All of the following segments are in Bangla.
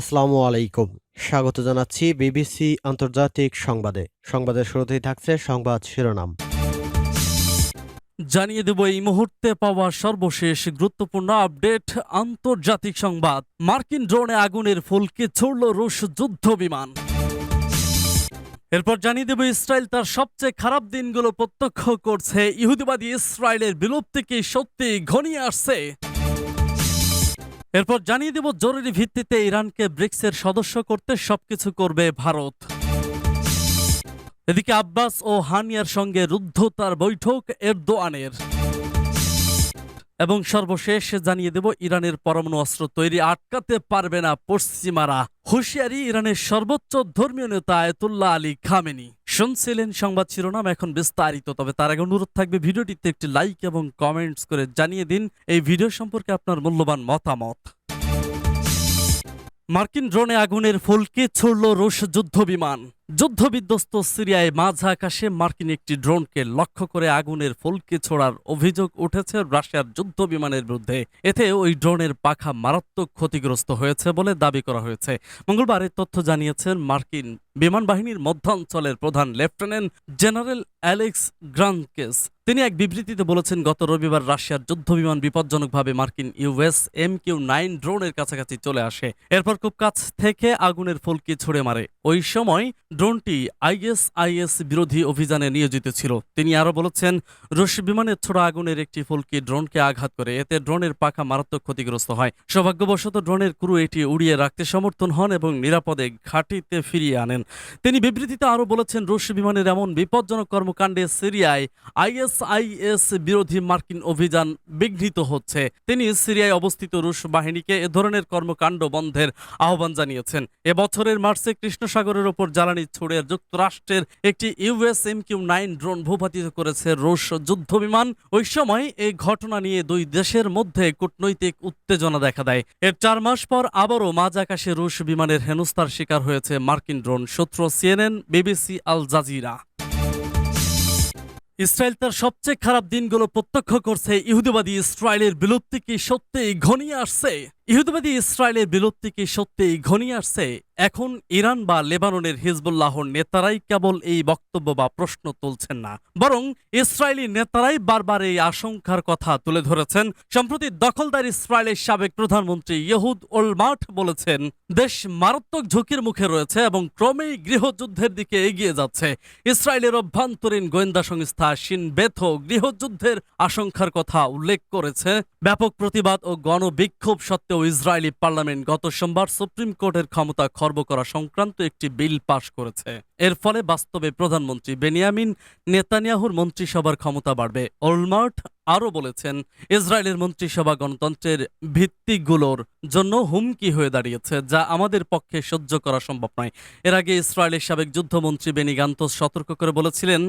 আসসালামু আলাইকুম। স্বাগত জানাচ্ছি বিবিসি আন্তর্জাতিক সংবাদে। সংবাদের শুরুতেই থাকছে সংবাদ শিরোনাম। জানিয়ে দেব এই মুহূর্তে পাওয়া সর্বশেষ গুরুত্বপূর্ণ আপডেট, আন্তর্জাতিক সংবাদ। মার্কিন ড্রোনে আগুনের ফুলকে ছড়ল রুশ যুদ্ধ বিমান। এরপর জানিয়ে দেব ইসরায়েল তার সবচেয়ে খারাপ দিনগুলো প্রত্যক্ষ করছে। ইহুদিবাদী ইসরায়েলের বিলুপ্তিকে সত্যি ঘনিয়ে আসছে? এরপর জানিয়ে দেব জরুরি ভিত্তিতে ইরানকে ব্রিক্সের সদস্য করতে সবকিছু করবে ভারত। এদিকে আব্বাস ও হানিয়ার সঙ্গে রুদ্ধতার বৈঠক এরদোয়ানের। এবং সর্বশেষ জানিয়ে দেব ইরানের পরমাণু অস্ত্র তৈরি আটকাতে পারবে না পশ্চিমারা। হুঁশিয়ারি ইরানের সর্বোচ্চ ধর্মীয় নেতা আয়তুল্লাহ আলী খামেনি। শুনছিলেন সংবাদ শিরোনাম, এখন বিস্তারিত। তবে তার আগে অনুরোধ থাকবে, ভিডিওটিতে একটি লাইক এবং কমেন্টস করে জানিয়ে দিন এই ভিডিও সম্পর্কে আপনার মূল্যবান মতামত। মার্কিন ড্রোনে আগুনের ফুলকে ছুড়ল রুশ যুদ্ধ বিমান যুদ্ধবিধ্বস্ত সিরিয়ায় মাঝ আকাশে মার্কিন একটি ড্রোনকে লক্ষ্য করে আগুনের ফুলকে ছোড়ার অভিযোগ উঠেছে রাশিয়ার যুদ্ধ বিমানের বিরুদ্ধে। এতে ওই ড্রোনের পাখা মারাত্মক ক্ষতিগ্রস্ত হয়েছে বলে দাবি করা হয়েছে। মঙ্গলবার এই তথ্য জানিয়েছেন মার্কিন বিমান বাহিনীর মধ্যাঞ্চলের প্রধান লেফটেন্যান্ট জেনারেল অ্যালেক্স গ্রানকেস। তিনি এক বিবৃতিতে বলেছেন, গত রবিবার রাশিয়ার যুদ্ধ বিমান বিপজ্জনকভাবে মার্কিন ইউএস এম কিউ নাইন ড্রোনের কাছাকাছি চলে আসে। এরপর খুব কাছ থেকে আগুনের ফুলকি ছুড়ে মারে। ওই সময় ড্রোনটি আইএসআইএস বিরোধী অভিযানে নিয়োজিত ছিল। তিনি আরও বলেছেন, রুশ বিমানের ছোড়া আগুনের একটি ফুলকি ড্রোনকে আঘাত করে। এতে ড্রোনের পাখা মারাত্মক ক্ষতিগ্রস্ত হয়। সৌভাগ্যবশত ড্রোনের ক্রু এটি উড়িয়ে রাখতে সমর্থন হন এবং নিরাপদে ঘাঁটিতে ফিরিয়ে আনেন। তিনি বিবৃতিতে আরও বলেছেন, রুশ বিমানের এমন বিপজ্জনক কর্মকাণ্ডে সিরিয়ায় আইএসআইএস বিরোধী মার্কিন অভিযান বিঘ্নিত হচ্ছে। তিনি সিরিয়ায় অবস্থিত রুশ বাহিনীকে এ ধরনের কর্মকাণ্ড বন্ধের আহ্বান জানিয়েছেন। এবছরের মার্চে কৃষ্ণসাগরের ওপর জ্বালানি ছুড়ে যুক্তরাষ্ট্রের একটি US M Q nine drone ভূপাতিত করেছে রুশ যুদ্ধ বিমান ওই সময় এই ঘটনা নিয়ে দুই দেশের মধ্যে কূটনৈতিক উত্তেজনা দেখা দেয়। এর চার মাস পর আবারও মাঝ আকাশে রুশ বিমানের হেনস্থার শিকার হয়েছে মার্কিন ড্রোন সূত্র CNN, BBC, Al Jazeera. Israel তার সবচেয়ে খারাপ দিনগুলো প্রত্যক্ষ করছে। ইহুদিবাদী ইসরায়েলের বিলুপ্তি কি সত্যিই ঘনিয়ে আসছে? ইহুদিবাদী ইসরায়েলের বিলুপ্তি কি সত্যিই ঘনিয়ে আসছে? এখন ইরান বা লেবাননের হিজবুল্লাহর নেতারাই কেবল এই বক্তব্য বা প্রশ্ন তুলছেন না, বরং ইসরায়েলি নেতারাই বারবার এই আশঙ্কার কথা তুলে ধরেছেন। সম্প্রতি দখলদার ইসরায়েলের সাবেক প্রধানমন্ত্রী ইহুদ ওলমার্ট বলেছেন, দেশ মারাত্মক ঝুঁকির মুখে রয়েছে এবং ক্রমেই গৃহযুদ্ধের দিকে এগিয়ে যাচ্ছে। ইসরায়েলের অভ্যন্তরীণ গোয়েন্দা সংস্থা সিনবেথ গৃহযুদ্ধের আশঙ্কার কথা উল্লেখ করেছে। ব্যাপক প্রতিবাদ ও গণবিক্ষোভ সত্ত্বেও ইসরায়েলি পার্লামেন্ট গত সোমবার সুপ্রিম কোর্টের ক্ষমতা খর্ব করা সংক্রান্ত একটি বিল পাশ করেছে। এর ফলে বাস্তবে প্রধানমন্ত্রী বেনিয়ামিন নেতানিয়াহুর মন্ত্রিসভার ক্ষমতা বাড়বে। ওলমার্ট আরও বলেছেন, ইসরায়েলের মন্ত্রিসভা গণতন্ত্রের ভিত্তিগুলোর জন্য হুমকি হয়ে দাঁড়িয়েছে, যা আমাদের পক্ষে সহ্য করা সম্ভব নয়। এর আগে ইসরায়েলের সাবেক যুদ্ধমন্ত্রী বেনি গান্তোস সতর্ক করে বলেছিলেন,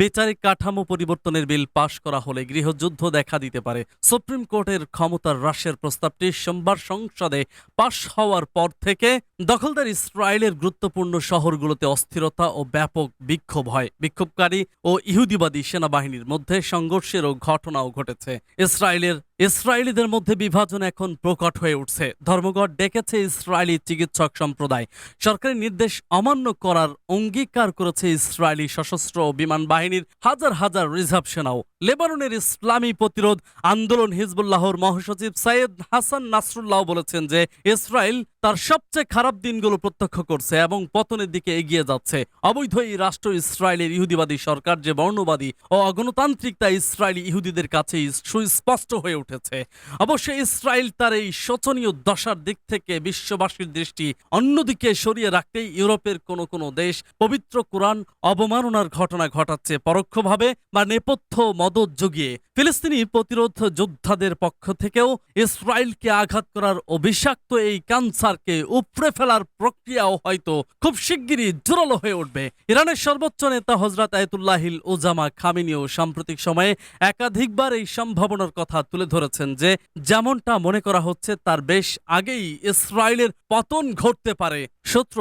বিচারিক কাঠামো পরিবর্তনের বিল পাশ করা হলে গৃহযুদ্ধ দেখা দিতে পারে। সুপ্রিম কোর্টের ক্ষমতার হ্রাসের প্রস্তাবটি সোমবার সংসদে পাশ হওয়ার পর থেকে দখলদার ইসরায়েলের গুরুত্বপূর্ণ শহরগুলোতে অস্থিরতা ও ব্যাপক বিক্ষোভ হয়। বিক্ষোভকারী ও ইহুদিবাদী সেনাবাহিনীর মধ্যে সংঘর্ষেরও ঘটনাও ঘটেছে। ইসরায়েলের ইসরায়েলিদের মধ্যে বিভাজন এখন প্রকট হয়ে উঠছে। ধর্মঘট ডেকেছে ইসরায়েলি চিকিৎসক সম্প্রদায়। সরকারি নির্দেশ অমান্য করার অঙ্গীকার করেছে ইসরায়েলি সশস্ত্র বিমান বাহিনীর হাজার হাজার রিজার্ভ সেনাও। লেবাননের ইসলামী প্রতিরোধ আন্দোলন হিজবুল্লাহর মহাসচিব সাইয়েদ হাসান নাসরুল্লাহ বলেছেন যে ইসরায়েল তার সবচেয়ে খারাপ দিনগুলো প্রত্যক্ষ করছে এবং পতনের দিকে এগিয়ে যাচ্ছে। অবৈধ এই রাষ্ট্র ইসরায়েলের ইহুদিবাদী সরকার যে বর্ণবাদী ও অগণতান্ত্রিক তা ইসরায়েলি ইহুদিদের কাছেই সুস্পষ্ট হয়ে উঠেছে। অবশ্যই ইসরায়েল তার এই শোচনীয় দশার দিক থেকে বিশ্ববাসীর দৃষ্টি অন্যদিকে সরিয়ে রাখতেই ইউরোপের কোনো কোনো দেশ পবিত্র কোরআন অবমাননার ঘটনা ঘটাচ্ছে পরোক্ষভাবে বা নেপথ্য মদত জুগিয়ে। ফিলিস্তিনি প্রতিরোধ যোদ্ধাদের পক্ষ থেকেও ইসরায়েলকে আঘাত করার অভিষাক্ত এই ক্যান্সারকে উপড়ে ফেলার প্রক্রিয়াও হয়তো খুব শিগগিরই জোরালো হয়ে উঠবে। ইরানের সর্বোচ্চ নেতা হজরত আয়তুল্লাহিল ওজামা খামিনিও সাম্প্রতিক সময়ে একাধিকবার এই সম্ভাবনার কথা তুলে ধরেছেন যে যেমনটা মনে করা হচ্ছে তার বেশ আগেই ইসরায়েলের পতন ঘটতে পারে। সূত্র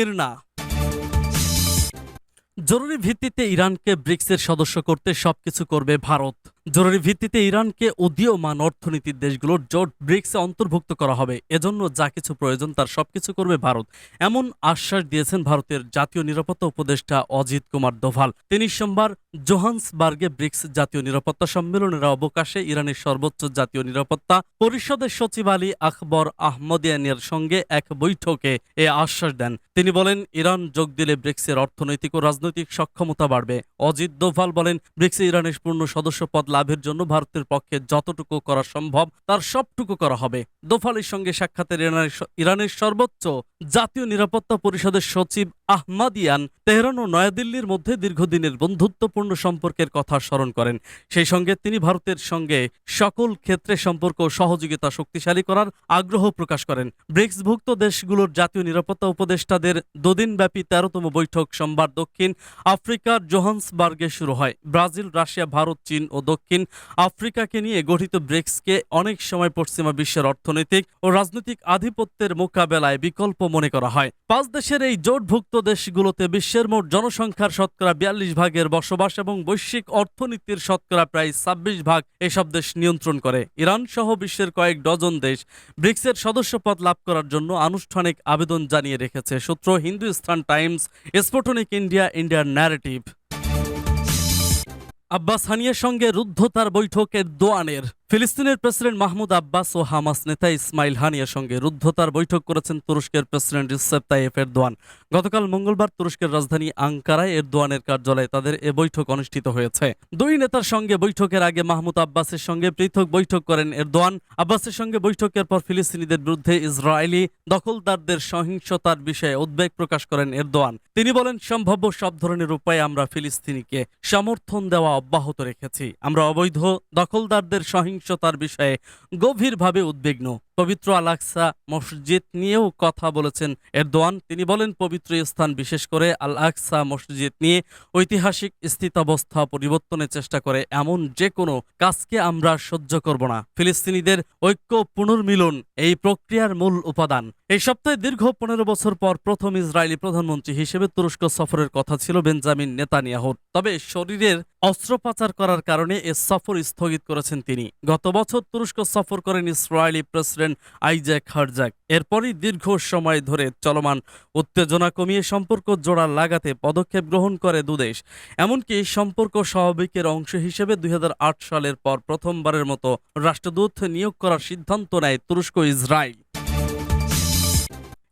এরনা। জরুরি ভিত্তিতে ইরানকে ব্রিক্সের সদস্য করতে সবকিছু করবে ভারত। জরুরি ভিত্তিতে ইরানকে উদীয়মান অর্থনীতির দেশগুলোর জোট ব্রিক্সে অন্তর্ভুক্ত করা হবে। এজন্য যা কিছু প্রয়োজন তার সবকিছু করবে ভারত। এমন আশ্বাস দিয়েছেন ভারতের জাতীয় নিরাপত্তা উপদেষ্টা অজিত কুমার দোভাল তিনি সোমবার জোহান্সবার্গে ব্রিক্স জাতীয় নিরাপত্তা সম্মেলনের অবকাশে ইরানের সর্বোচ্চ জাতীয় নিরাপত্তা পরিষদের সচিব আলী আকবর আহমদিয়ানের সঙ্গে এক বৈঠকে এ আশ্বাস দেন। তিনি বলেন, ইরান যোগ দিলে ব্রিক্সের অর্থনৈতিক ও রাজনৈতিক সক্ষমতা বাড়বে। অজিত দোভাল বলেন, ব্রিক্সে ইরানের পূর্ণ সদস্য পদ লাভের জন্য ভারতের পক্ষে যতটুকু করা সম্ভব, তার সবটুকু করা হবে। দোফালের সঙ্গে সাক্ষাতের ইরানের সর্বোচ্চ জাতীয় নিরাপত্তা পরিষদের সচিব আহমাদিয়ান তেহরান ও নয়াদিল্লির মধ্যে দীর্ঘদিনের বন্ধুত্বপূর্ণ সম্পর্কের কথা স্মরণ করেন। সেই সঙ্গে তিনি ভারতের সঙ্গে সকল ক্ষেত্রে সম্পর্ক সহযোগিতা শক্তিশালী করার আগ্রহ প্রকাশ করেন। ব্রিক্সভুক্ত দেশগুলোর জাতীয় নিরাপত্তা উপদেষ্টাদের দুদিনব্যাপী তেরোতম বৈঠক সোমবার দক্ষিণ আফ্রিকার জোহান্সবার্গে শুরু হয়। ব্রাজিল, রাশিয়া, ভারত, চীন ও দক্ষিণ আফ্রিকাকে নিয়ে গঠিত ব্রিক্সকে অনেক সময় পশ্চিমা বিশ্বের অর্থনৈতিক ও রাজনৈতিক আধিপত্যের মোকাবেলায় বিকল্প মনে করা হয়। পাঁচ দেশের এই জোটভুক্ত দেশগুলোতে বিশ্বের মোট জনসংখ্যার শতকরা বিয়াল্লিশ ভাগের বসবাস এবং বৈশ্বিক অর্থনীতির শতকরা প্রায় ছাব্বিশ ভাগ এসব দেশ নিয়ন্ত্রণ করে। ইরান সহ বিশ্বের কয়েক ডজন দেশ ব্রিক্সের সদস্যপদ লাভ করার জন্য আনুষ্ঠানিক আবেদন জানিয়ে রেখেছে, সূত্র হিন্দুস্তান টাইমস স্পোটনিক ইন্ডিয়া ইন্ডিয়ার ন্যারেটিভ। আব্বাস হানিয়ার সঙ্গে রুদ্ধতার বৈঠকের দোয়ানের ফিলিস্তিনের প্রেসিডেন্ট মাহমুদ আব্বাস ও হামাস নেতা ইসমাইল হানিয়ার সঙ্গে রুদ্ধতার বৈঠক করেছেন তুরস্কের প্রেসিডেন্ট রিসেপ তাইয়েফ এরদোয়ান। গতকাল মঙ্গলবার তুরস্কের রাজধানী আঙ্কারায় এরদোয়ানের কার্যালয়ে তাদের এ বৈঠক অনুষ্ঠিত হয়েছে। দুই নেতার সঙ্গে বৈঠকের আগে মাহমুদ আব্বাসের সঙ্গে পৃথক বৈঠক করেন এরদোয়ান। আব্বাসের সঙ্গে বৈঠকের পর ফিলিস্তিনিদের বিরুদ্ধে ইসরায়েলি দখলদারদের সহিংসতার বিষয়ে উদ্বেগ প্রকাশ করেন এরদোয়ান। তিনি বলেন, সম্ভাব্য সব ধরনের উপায়ে আমরা ফিলিস্তিনিকে সমর্থন দেওয়া অব্যাহত রেখেছি। আমরা অবৈধ দখলদারদের সহিংসতার বিষয়ে গভীরভাবে উদ্বিগ্ন। পবিত্র আলাকসা মসজিদ নিয়েও কথা বলেছেন এরদোয়ান। তিনি বলেন, পবিত্র স্থান বিশেষ করে আল আকসা মসজিদ নিয়ে ঐতিহাসিক স্থিতাবস্থা পরিবর্তনের চেষ্টা করে। এমন যে কোনো কাজকে আমরা সহ্য করব না। ফিলিস্তিনিদের ঐক্য পুনর্মিলন এই প্রক্রিয়ার মূল উপাদান। এই সপ্তাহে দীর্ঘ পনেরো বছর পর প্রথম ইসরায়েলি প্রধানমন্ত্রী হিসেবে তুরস্ক সফরের কথা ছিল বেঞ্জামিন নেতানিয়াহুর তবে শরীরের অস্ত্রোপচার করার কারণে এ সফর স্থগিত করেছেন তিনি। গত বছর তুরস্ক সফর করেন ইসরায়েলি প্রেসিডেন্ট আইজ্যাক হারজাক এরপরই দীর্ঘ সময় ধরে চলমান উত্তেজনা কমিয়ে সম্পর্ক জোড়া লাগাতে পদক্ষেপ গ্রহণ করে দুদেশ এমনকি সম্পর্ক স্বাভাবিকের অংশ হিসেবে দুই সালের পর প্রথমবারের মতো রাষ্ট্রদূত নিয়োগ করার সিদ্ধান্ত নেয় তুরস্ক ইসরায়েল।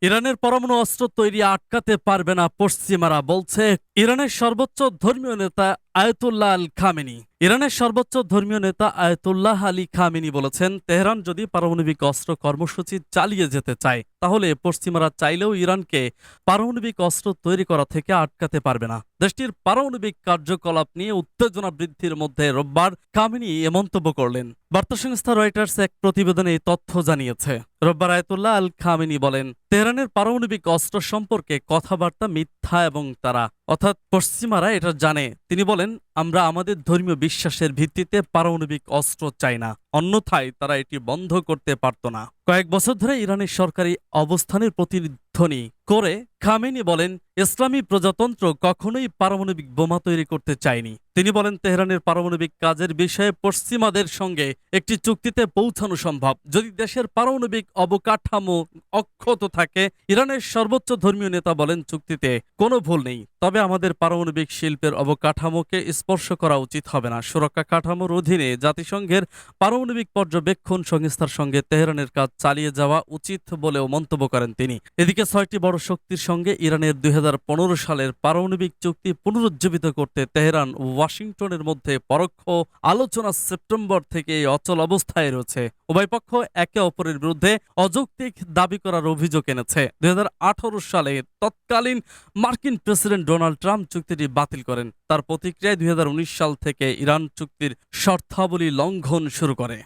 ইরানের পরমাণু অস্ত্র তৈরি আটকাতে পারবে না পশ্চিমারা, বলছে ইরানের সর্বোচ্চ ধর্মীয় নেতা আয়তুল্লাহ আল খামেনি ইরানের সর্বোচ্চ ধর্মীয় নেতা আয়তুল্লাহ আলী খামেনি বলেছেন, তেহরান যদি পারমাণবিক অস্ত্র কর্মসূচি চালিয়ে যেতে চায়, তাহলে পশ্চিমারা চাইলেও ইরানকে পারমাণবিক অস্ত্র তৈরি করা থেকে আটকাতে পারবে না। দেশটির পারমাণবিক কার্যকলাপ নিয়ে উত্তেজনা বৃদ্ধির মধ্যে রোববার খামেনি এ মন্তব্য করলেন। বার্তা সংস্থা রয়টার্স এক প্রতিবেদনে এই তথ্য জানিয়েছে। রোববার আয়তুল্লাহ আল খামেনি বলেন, তেহরানের পারমাণবিক অস্ত্র সম্পর্কে কথাবার্তা মিথ্যা এবং তারা অর্থাৎ পশ্চিমারা এটা জানে। তিনি বলেন, আমরা আমাদের ধর্মীয় বিশ্বাসের ভিত্তিতে পারমাণবিক অস্ত্র চাই না। অন্যথায় তারা এটি বন্ধ করতে পারত না। কয়েক বছর ধরে ইরানের সরকারি অবস্থানের প্রতিধ্বনি করে খামেনি বলেন, ইসলামী প্রজাতন্ত্র কখনোই পারমাণবিক বোমা তৈরি করতে চায়নি। তিনি বলেন, তেহরানের পারমাণবিক কাজের বিষয়ে পশ্চিমাদের সঙ্গে একটি চুক্তিতে পৌঁছানো সম্ভব। যদি দেশের পারমাণবিক অবকাঠামো অক্ষত থাকে, ইরানের সর্বোচ্চ ধর্মীয় নেতা বলেন, চুক্তিতে কোনো ভুল নেই। তবে আমাদের পারমাণবিক শিল্পের অবকাঠামোকে স্পর্শ করা উচিত হবে না। সুরক্ষা কাঠামোর অধীনে জাতিসংঘের পারমাণবিক পর্যবেক্ষণ সংস্থার সঙ্গে তেহরানের কাজ চালিয়ে যাওয়া উচিত বলেও মন্তব্য করেন তিনি। এদিকে ছয়টি বড় শক্তির সঙ্গে ইরানের দুই হাজার পনেরো সালের পারমাণবিক চুক্তি পুনরুজ্জীবিত করতে তেহরান, ওয়াশিংটনের মধ্যে পরোক্ষ আলোচনা সেপ্টেম্বর থেকে অচল অবস্থায় রয়েছে। উভয় পক্ষ একে অপরের বিরুদ্ধে অযৌক্তিক দাবি করার অভিযোগ এনেছে। দুই হাজার আঠারো সালে তৎকালীন মার্কিন প্রেসিডেন্ট ডোনাল্ড ট্রাম্প চুক্তিটি বাতিল করেন। তার প্রতিক্রিয়ায় দুই হাজার উনিশ সাল থেকে ইরান চুক্তির শর্তাবলী লঙ্ঘন শুরু করে।